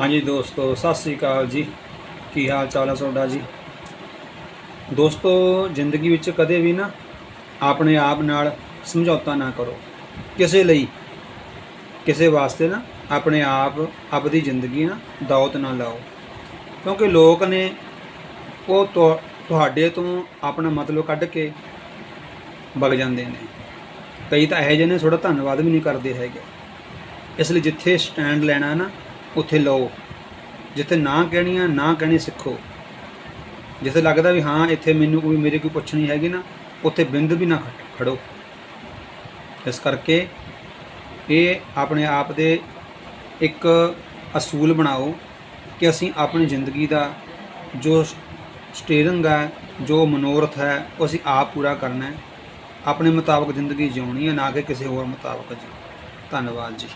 ਹਾਂਜੀ ਦੋਸਤੋ, ਸਤਿ ਸ੍ਰੀ ਅਕਾਲ ਜੀ। ਕੀ ਹਾਲ ਚਾਲ ਹੈ ਤੁਹਾਡਾ ਜੀ? ਦੋਸਤੋ, ਜ਼ਿੰਦਗੀ ਵਿੱਚ ਕਦੇ ਵੀ ਨਾ ਆਪਣੇ ਆਪ ਨਾਲ ਸਮਝੌਤਾ ਨਾ ਕਰੋ। ਕਿਸੇ ਲਈ, ਕਿਸੇ ਵਾਸਤੇ ਨਾ ਆਪਣੇ ਆਪ ਆਪਦੀ ਜ਼ਿੰਦਗੀ ਨਾ ਦਾਅਵਤ ਨਾ ਲਾਓ। ਕਿਉਂਕਿ ਲੋਕ ਨੇ ਉਹ ਤੁਹਾਡੇ ਤੋਂ ਆਪਣਾ ਮਤਲਬ ਕੱਢ ਕੇ ਵਗ ਜਾਂਦੇ ਨੇ। ਕਈ ਤਾਂ ਇਹੋ ਜਿਹੇ ਨੇ ਥੋੜਾ ਧੰਨਵਾਦ ਵੀ ਨਹੀਂ ਕਰਦੇ ਹੈਗੇ। ਇਸ ਲਈ ਜਿੱਥੇ ਸਟੈਂਡ ਲੈਣਾ ਨਾ ਉੱਥੇ ਲਓ। ਜਿੱਥੇ ਨਾ ਕਹਿਣੀ ਆ ਨਾ ਕਹਿਣੀ ਸਿੱਖੋ। ਜਿੱਥੇ ਲੱਗਦਾ ਵੀ ਹਾਂ, ਇੱਥੇ ਮੈਨੂੰ ਕੋਈ, ਮੇਰੇ ਕੋਈ ਪੁੱਛਣੀ ਹੈਗੀ ਨਾ, ਉੱਥੇ ਬਿੰਦ ਵੀ ਨਾ ਖੜੋ। ਇਸ ਕਰਕੇ ਇਹ ਆਪਣੇ ਆਪ ਦੇ ਇੱਕ ਅਸੂਲ ਬਣਾਓ ਕਿ ਅਸੀਂ ਆਪਣੀ ਜ਼ਿੰਦਗੀ ਦਾ ਜੋ ਸਟੇਰਿੰਗ ਹੈ, ਜੋ ਮਨੋਰਥ ਹੈ, ਉਹ ਅਸੀਂ ਆਪ ਪੂਰਾ ਕਰਨਾ ਹੈ। ਆਪਣੇ ਮੁਤਾਬਕ ਜ਼ਿੰਦਗੀ ਜਿਉਣੀ ਹੈ, ਨਾ ਕਿ ਕਿਸੇ ਹੋਰ ਮੁਤਾਬਕ ਜੀ। ਧੰਨਵਾਦ ਜੀ।